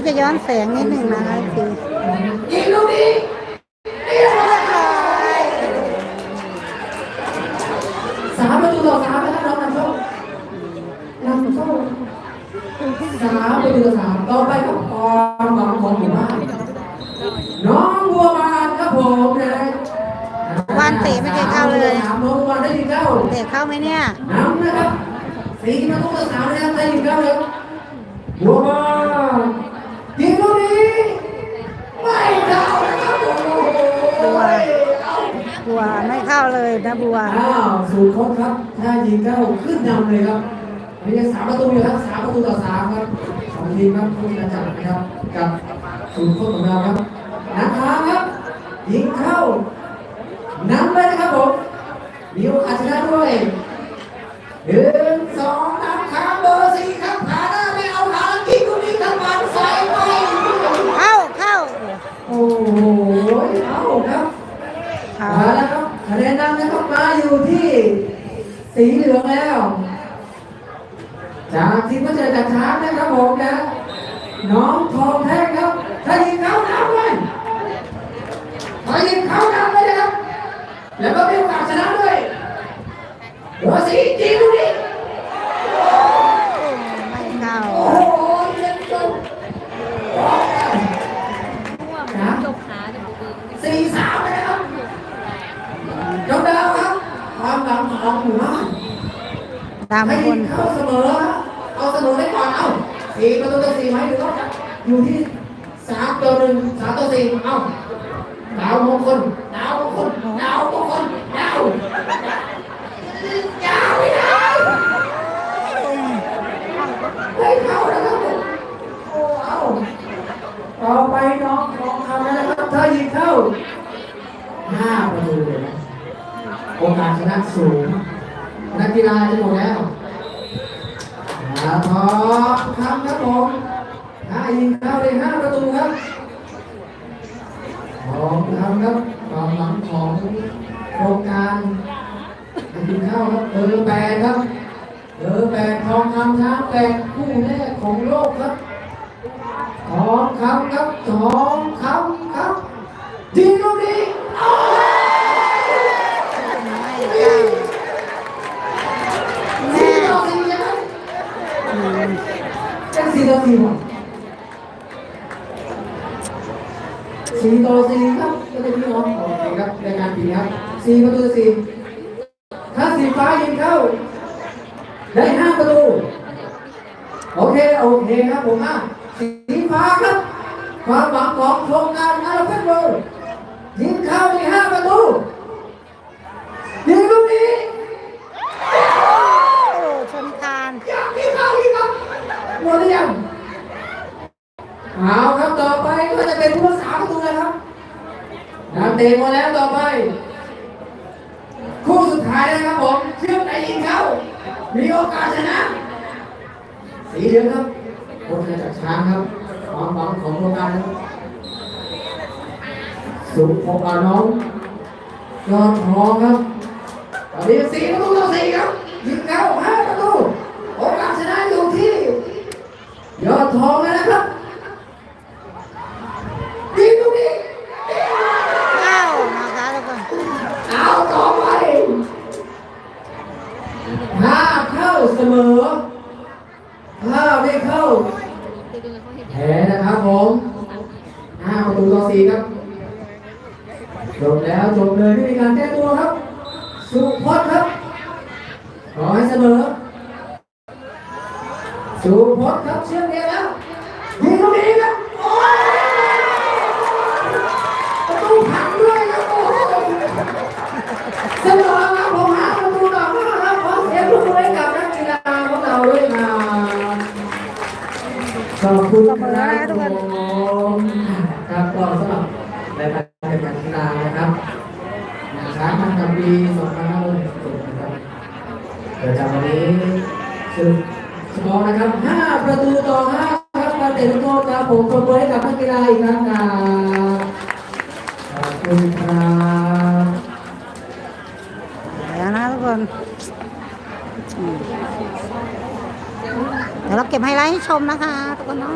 นี้จะย้อนแสงนิดหนึ่งนะคะคือยิงลูกนี้เรียบร้อยสามประตูต่อสามนะครับน้องนำโชคนำโชคสามประตูต่อสามต่อไปครับความหวังของหมู่บ้านน้องบัวบานครับผมนะวันเตะไม่เคยเข้าเลยสามน้องบัวบานได้ยิงเข้าเตะเข้าไหมเนี่ยน้ำนะครับสี่ประตูต่อสามนะครับได้ยิงเข้าเลยบัวบาน นะบัวอ้าวสูตรโค้ชครับถ้ายิงเข้าขึ้นนำเลยครับอันนี้ยังสามประตูอยู่ครับสามประตูต่อสามครับสองทีมครับผู้ชนะจัดนะครับกับสูตรโค้ชของเราครับนะครับครับ ยิงเข้านำเลยนะครับผมมีโอกาสชนะด้วยหนึ่งสองนำขาเบอร์สี่ครับขาหน้าไม่เอาขากินตรงนี้ทั้งวันใส่ไปเข้าเข้าโอ้โหเอาครับเข้ามาแล้วครับ คะแนนนำนะครับมาอยู่ที่สีเหลืองแล้ว จากทีมก็เจอจากช้างนะครับผมนะน้องทองแท้ครับถ้ายิงเข้าน้ำเลยถ้ายิงเข้าน้ำเลยนะครับ แล้วก็มีโอกาสชนะด้วยเบอร์สียิงลูกนี้ไม่เข้าโอ้โหเล่นจนนะจบขาจบมือสี่สามเลยนะครับยกดาวครับ ความ หวังของหมู่บ้านตามให้คยินงเข้าเสมอฮะเอาเสมอไว้ก่อนเอ้าสี่ประตูต่อสี่ไหมหรือว่าอยู่ที่สามต่อหนึ่งสามต่อสี่เอ้าดาวมงคลดาวมงคลดาวมงคลดาวยาวไม่ได้ไม่เข้านะครับผมโอ้เอ้าต่อไปน้องน้องทำแล้วนะครับถ้ายิงเข้าห้าประตูเลยนะโอกาสชนะสูง นักกีฬาจะหมดแล้วมาพร้อมทำครับผมห้ายิงเข้าเลยห้าประตูครับพร้อมทำครับความหวังของโครงการยิงเข้าครับเบอร์แปดครับเบอร์แปดทองคำช้างแปดคู่แรกของโลกครับทองคำครับทองคำครับยิงลูกนี้โอ้ย ไม่เข้า สี่ต่อสี่ใช่ไหม อืม เป็นสี่ต่อสี่หมดสี่ต่อสี่ครับก็จะพี่น้องโอเคครับรายการปีครับสี่ประตูสี่ถ้าสีฟ้ายิงเข้า ได้ห้าประตู โอเค โอเคครับผมอะสีฟ้าครับความหวังของโครงการอาราเฟนเวิร์ยิงเข้าในห้าประตูยิงลูกนี้ โอ้ชนคาน อยากยิงเข้ายิงเข้าหมดหรือยัง เอาครับต่อไปก็จะเป็นผู้รักษาประตูนะครับนักเตะมาแล้วต่อไป คู่สุดท้ายนะครับผมเชื่อมไหนยิงเข้ามีโอกาสชนะ สีเหลืองครับค้ชจากช้างครับความหวังของโรงงานครับสุขของอาน้องยอดทองครับตอนนี้สี่ประตูต่อสี่ครับยิงเข้าห้าประตูโอกาสชนะอยู่ที่ ยอดทองเลยนะครับยิงตรงนี้ เข้านะคะทุกคน เอาต่อไป ถ้าเข้าเสมอ ถ้าไม่เข้าคือดูเขาเห็นแพ้นะครับผมห้าประตูต่อสี่ครับจบแล้วจบเลยไม่มีการแก้ตัวครับ สุพจน์ครับขอให้เสมอ สุพจน์ครับเชื่อมเกมแล้วยิงตรงนี้ครับโอ้ยประตูพังด้วยครับโอ้โหเสมอครับผมหาประตูต่อห้าครับขอเสียงปรบมือให้กับนักกีฬาของเราด้วยนะ ขอบคุณครับผมครับก็สำหรับรายการแข่งขันกีฬานะครับช้างมันกับปี2566นะครับเดี๋ยวจากวันนี้ซึ่งสกอร์นะครับ 5 ประตูต่อ 5 ครับการเตะลูกโทษครับผมปรบมือให้กับนักกีฬาอีกครั้งครับขอบคุณครับ แล้วนะทุกคนอืมเดี๋ยวเรา เก็บไฮไลท์ให้ชมนะคะทุกคนเนาะ